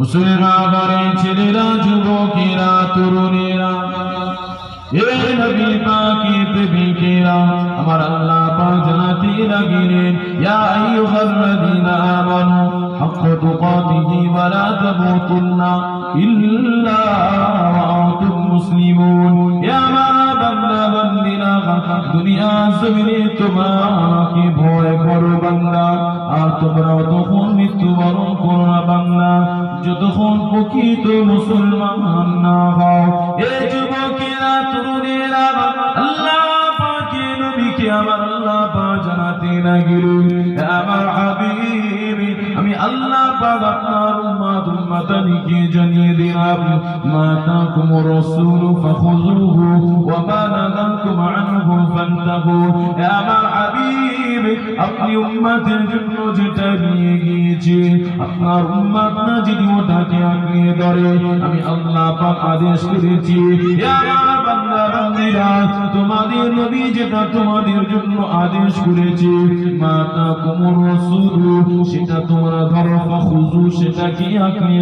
মুসলমান ছেলেরা যুবকেরা তরুণেরা। এই নবী পাকি প্রেমিকেরা, আমার আল্লাহ পাক জানাতে লাগিলেন। ইয়া আইয়ুহাল্লাযীনা আমানু হাক্কা তুকাতিহি ওয়া তামুতুন্না ইল্লা ওয়া আনতুম মুসলিমুন। দুনিয়া জমিনে তোমাকে ভয় করো বান্দা। আর তোমরা তখন মৃত্যুবরণ করো না বান্দা। যতক্ষণ প্রকৃত মুসলমান না হও, এ যুবকেরা, তরুণেরা, আল্লাহ পাকে নবীকে আমার আল্লাহ পাক জানাতে লাগিল আমার হাবিব, আমি আল্লাহ পাক আপনার উম্মত উম্মতানিকে জানিয়ে দিলাম মা তাকুম রাসূল ফাখুযুহু আপনার উম্মত না যদি ওটাকে ধরে? আমি আল্লাহ পাক আদেশ করেছি তোমাদের নবী যেটা তোমাদের জন্য আদেশ করেছে মাতা কুমুর রাসূল, সেটা তোমরা ধরো ফাখুযু সেটাকে আঁকড়িয়ে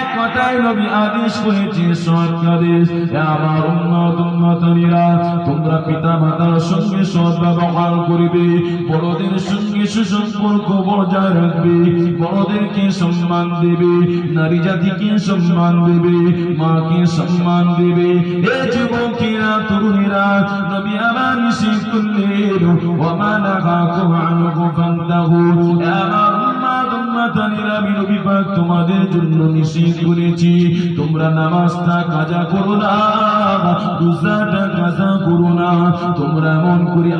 কথায় নবী আদেশ করেছে সরকারের আমার উম্মত, উম্মতানিরা, তোমরা পিতা মাতার সঙ্গে সৎ ব্যবহার করবে, বড়দের সঙ্গে সুসম্পর্ক বজায় রাখবে, বড়দেরকে সম্মান দেবে, নারী জাতিকে সম্মান দেবে, মাকে সম্মান দেবে। এ যুবকেরা, তরুণেরা, নবী আমার নিষেধ করলেন ওমা নাহাকুম আনহু ফান্তাহু। আমার তোমরা নামাজটা কাজা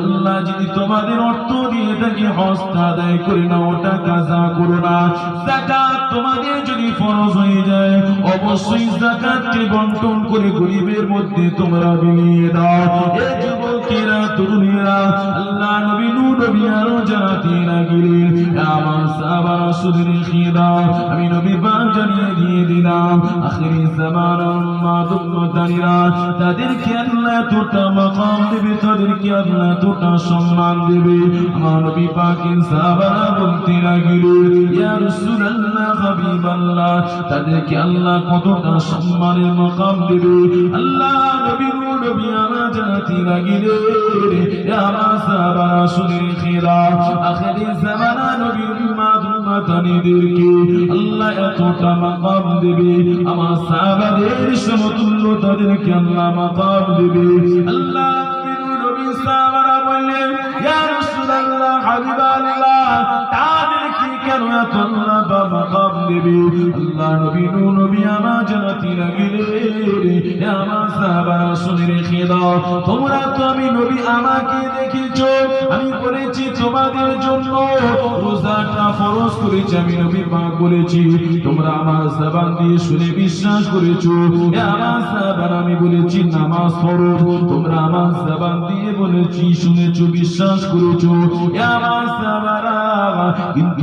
আল্লাহ যদি তোমাদের অর্থ দিয়ে থাকে হস্ত আদায় না ওটা কাজা করো না। তোমাদের যদি ফরজ হয়ে যায়, অবশ্যই যাকাতকে বন্টন করে গরিবের মধ্যে তোমরা বিলিয়ে দাও। যুবকেরা তরুণীরা আল্লাহ নবী নূর নবী আরও জানাতে লাগিলেন আমার সাহাবা রাসূলের খিদা আমি নবী পাক জানিয়ে দিয়ে দিলাম, আখিরি জামান উম্মাত উম্মতানিরা তাদেরকে আল্লাহ এতটা মাকাম দেবে, তাদেরকে আল্লাহ এতটা সম্মান দেবে। আমার নবী পাকের সাহাবারা বলতে লাগিলেন, ইয়া রাসূলুল্লাহ হাবিবাল্লাহ, তাদেরকে আল্লাহ কতটা সম্মানের মাকাম দেবে। আল্লাহ নবী নবী আমার জানাতে লাগিলেন ইয়া রাসূলুল্লাহ হাবিবাল্লাহ তাদেরকে কেন এত আল্লাহ সাহাবারা তোমরা আমি নবী পাক বলেছি তোমরা আমার জবান দিয়ে শুনে বিশ্বাস করেছ আমার জবান আমি বলেছি নামাজ ফরজ তোমরা আমার জবান দিয়ে বলেছি শুনেছো বিশ্বাস করেছ আমার সাহাবারা কিন্তু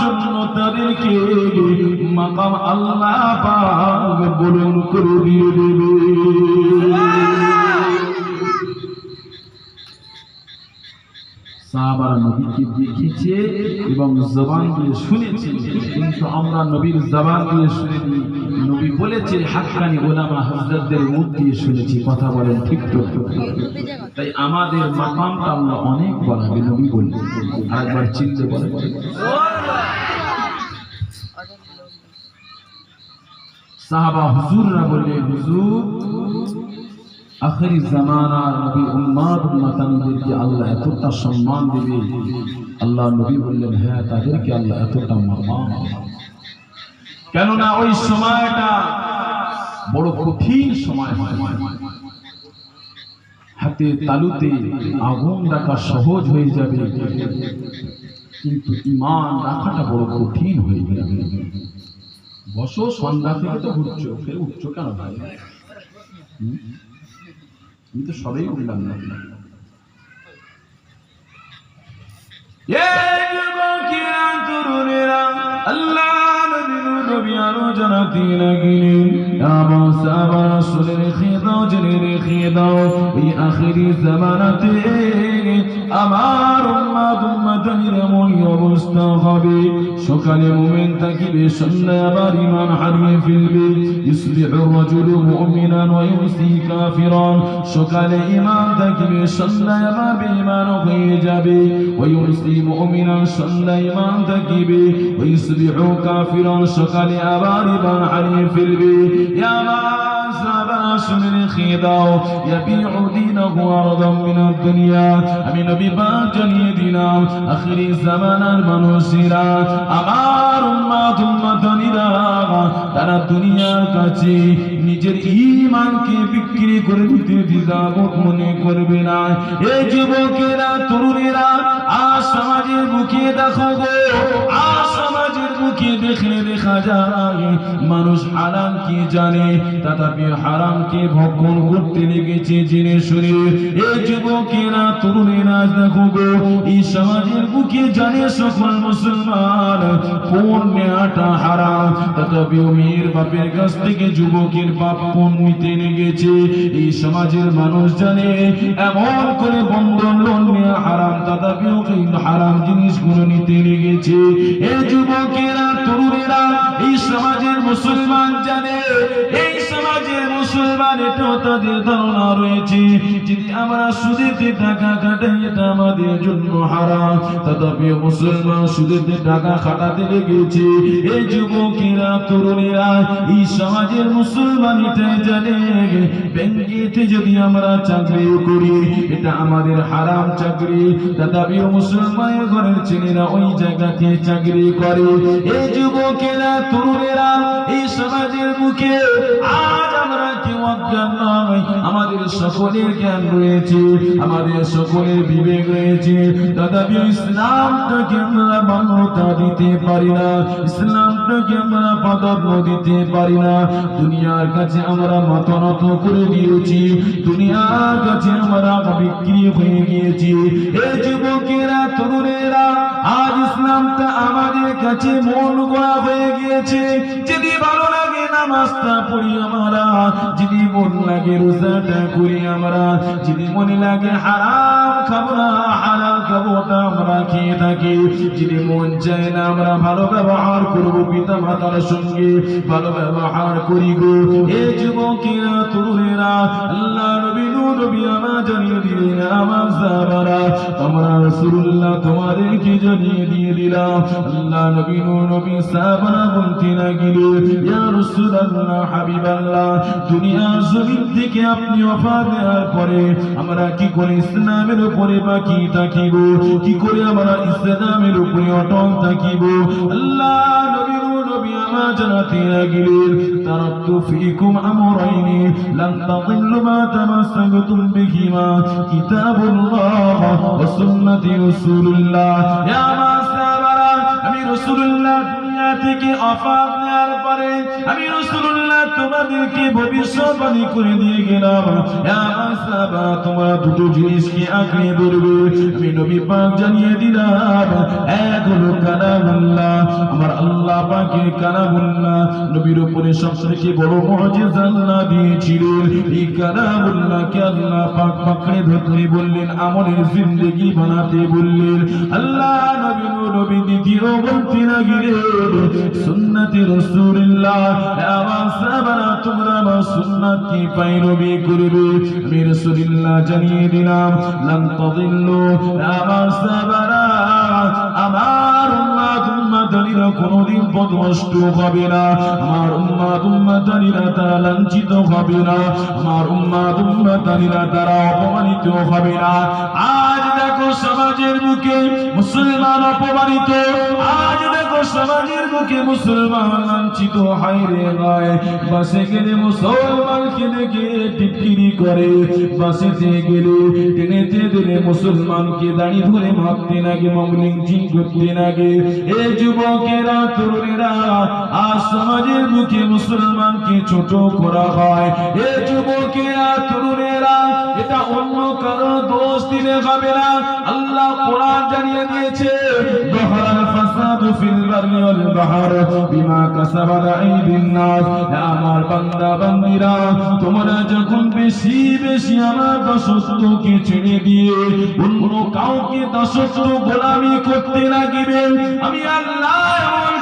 জন্য তাদেরকে মাকাম আল্লাহ পাক বলুন করে দিয়ে দেবে। দেখেছে এবং জবান দিয়ে শুনেছে। কিন্তু আমরা নবীর জবান দিয়ে শুনেছি নবী বলেছে, হাক্কানি ওলামা হজরতদের মুখ দিয়ে শুনেছি, কথা বলেন ঠিক তাই আমাদের মাকামটা আমরা অনেক বাড়াবে, নবী বলবে আরেকবার চিনতে বলে সাহাবা হুজুররা বললে, হুজুর, আখেরি জামানার নবী উম্মাদ উম্মাতানিদেরকে আল্লাহ এতটা সম্মান দেবে। আল্লাহ নবী বললেন হ্যাঁ তাদেরকে আল্লাহ এতটা সম্মান কেননা ওই সময়টা বড় কঠিন সময় হাতে তালুতে আগুন রাখা সহজ হয়ে যাবে, কিন্তু ইমান রাখাটা বড় কঠিন হয়ে যাবে। বসো সন্ধ্যা থেকে তো ফের কেন ভাই? আমি তো সবাই উঠলাম না। আল্লাহ নবী নবী লাগলেন, আমার সাহাবারা শুনে রেখে দাও, জেনে রেখে দাও, এই আখেরি জামানাতে আমার উম্মাত উম্মাতানির এমনই অবস্থা হবে। সকালে মুমিন থাকিবে সন্ধ্যায় আবার ইমান হারিয়ে ফেলবে। ইসলিহু রাজুলু মুমিনান ওয়া ইউসি কাফিরান। সকালে ইমান থাকিবে সন্ধ্যায় আবার বেঈমান হয়ে যাবে। ওয়া ইউসি মুমিনান সন্ধ্যায় ইমান থাকিবে। ওয়া ইসলিহু কাফিরান সকালে আবার ইমান হারিয়ে ফেলবে। ইয়া সাহাবারা তারা দুনিয়ার কাছে নিজের ঈমানকে বিক্রি করে দিতে দ্বিধাবোধ মনে করবে না। এই যুবকেরা, তরুণেরা আজ সমাজের দেখো গো দেখলে দেখা যায়, মানুষ হারাম কি জানে, তথাপি হারামকে ভক্ষণ করতে লেগেছে জেনে শুনে। এই যুবকেরা দেখো গো, এই সমাজের জানে সকল মুসলমান, কোন হারাম। তথাপিও মেয়ের বাপের কাছ থেকে যুবকের বাপ কোন নিতে এই সমাজের মানুষ জানে, এমন করে বন্ধন লোন নেওয়া হারাম তাদের ধারণা রয়েছে, যদি আমরা সুদেতে টাকা কাটাই এটা আমাদের জন্য হারাম। তথাপি মুসলমান সুদেতে টাকা খাটাতে লেগেছে। এই যুবকেরা, তরুণেরা, এই সমাজের মুসলমান এটাই জানে। ব্যাংকেতে যদি আমরা চাকরি করি, এটা আমাদের হারাম চাকরি। তথাপি মুসলমানের ঘরের ছেলেরা ওই জায়গাতে চাকরি করে। এই যুবকেরা, তরুণেরা, এই সমাজের মুখে আজ আমরা কেউ নয়, আমাদের সকলের জ্ঞান রয়েছে, আমাদের সকলের বিবেক রয়েছে। তথাপি ইসলামটাকে আমরা মান্যতা দিতে পারি না ইসলামটাকে আমরা প্রাধান্য দিতে পারি না। দুনিয়ার কাছে আমরা মাথা নত করে দিয়েছি, দুনিয়ার কাছে আমরা বিক্রি হয়ে গিয়েছি। এই যুবকেরা, তরুণেরা, আজ ইসলামটা আমাদের কাছে মন গড়া হয়ে গিয়েছে। যদি ভালো লাগে নামাজটা পড়ি আমরা। যদি মন লাগে রোজাটা করি আমরা। যদি মনে লাগে হারাম খাব না হারাম খাব ওটা আমরা খেয়ে থাকি। যদি মন চায় না আমরা ভালো ব্যবহার করব পিতা মাতার সঙ্গে। ভালো ব্যবহার করি গো। এ যুবকেরা, তরুণেরা, আল্লাহ নবী নবী আমার জানিয়ে দিলেন আমার সাহাবারা তোমরা রাসূলুল্লাহ থেকে আপনি ওফাত দেওয়ার পরে আমরা কি করে ইসলামের উপরে বাকি থাকিব? কি করে আমরা ইসলামের উপরে অটল থাকিব? আল্লাহ নবী নূর নবী আমার জানাতে লাগিলেন তারাক্তু ফিকুম আমরাইনি লান তাদিল্লু মা তামাসসাকতুম বিহিমা কিতাবুল্লাহ ওয়া সুন্নতি রাসূলুল্লাহ ইয়া মা সাবারা আমি রাসূলুল্লাহ দুনিয়া থেকে অফাত নেওয়ার পরে। পরে আমি রাসূলুল্লাহ তোমাদেরকে ভবিষ্যৎবাণী করে দিয়ে গেলাম। মাসাবা তোমরা দুটো জিনিসকে আঁকড়ে ধরবে। আমি নবী পাক জানিয়ে দিলাম, এক হলো কালামুল্লাহ, আমার আল্লাহ পাকের কালামুল্লাহ। নবীর উপরে সবথেকে বড় মুজিজা আল্লাহ দিয়েছিলেন। এই কালামুল্লাহকে আল্লাহ পাক পাকড়ে ধরতে বললেন, আমলের জিন্দেগি বানাতে বললেন। আল্লাহ নবী নবী দ্বিতীয় বলতে লাগিলেন, সুন্নতি আমার সাহাবারা জানিয়ে দিলাম আমার পথভ্রষ্ট হবে না। আমার উম্মাত উম্মাতানিরা তারা লাঞ্ছিত হবে না। আমার উম্মাত উম্মাতানিরা তারা অপমানিত হবে না। আজ সমাজের মুখে মুসলমান অপমানিত। আজ দেখো সমাজের মুখে মুসলমান লাঞ্ছিত হাইরে গায় বাসে গেলে মুসলমানকে দেখে টিটকিরি করে। বাসেতে গেলে টেনেতে দিলে মুসলমানকে দাঁড়ি ধরে মারতে লাগে, মগলিং চিন করতে লাগে। এ যুবকেরা, তরুণেরা, আজ সমাজের মুখে মুসলমানকে ছোট করা হয়। এ যুবকেরা, তরুণেরা, এটা অন্য কারও দোষ দিলে হবে না। আল্লাহ কোরআন জানিয়ে দিয়েছে, দহরাল ফাসাদু ফিল বাররি ওয়াল বাহর বিমা কাসাবাত আইদিন নাস। হে আমার বান্দা, বান্দিরা, তোমরা যখন বেশি বেশি আমার দাসত্বকে ছেড়ে দিয়ে অন্য কাউকে দাসত্ব গোলামি করতে লাগিবে, আমি আল্লাহ এমন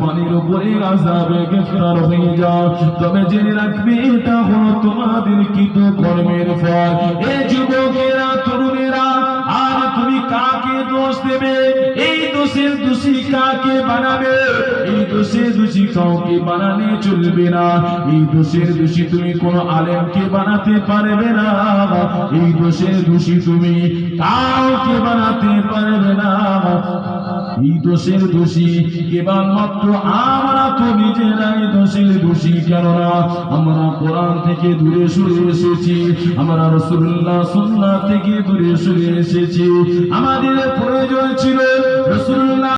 পানির উপরে আযাবে গ্রেফতার হয়ে যাও। তবে জেনে রাখবে, এটা হলো তোমাদের কিন্তু কর্মের ফল। এই যুবকেরা, তরুণেরা, আর তুমি কাকে দোষ দেবে? এই দোষের দোষী কাকে বানাবে? এই দোষের দোষী কাউকে বানালে চলবে না। এই দোষের দোষী তুমি কোনো আলেমকে বানাতে পারবে না। এই দোষের দোষী তুমি কাউকে বানাতে পারবে না। এই দোষের দোষী কেবলমাত্র আমরা তো নিজেরাই দোষের দোষী, কেননা আমরা কোরআন থেকে দূরে সরে এসেছি, আমরা রসুল্লাহ সুন্নাহ থেকে দূরে সরে এসেছি। আমাদের প্রয়োজন ছিল রসুল্লাহ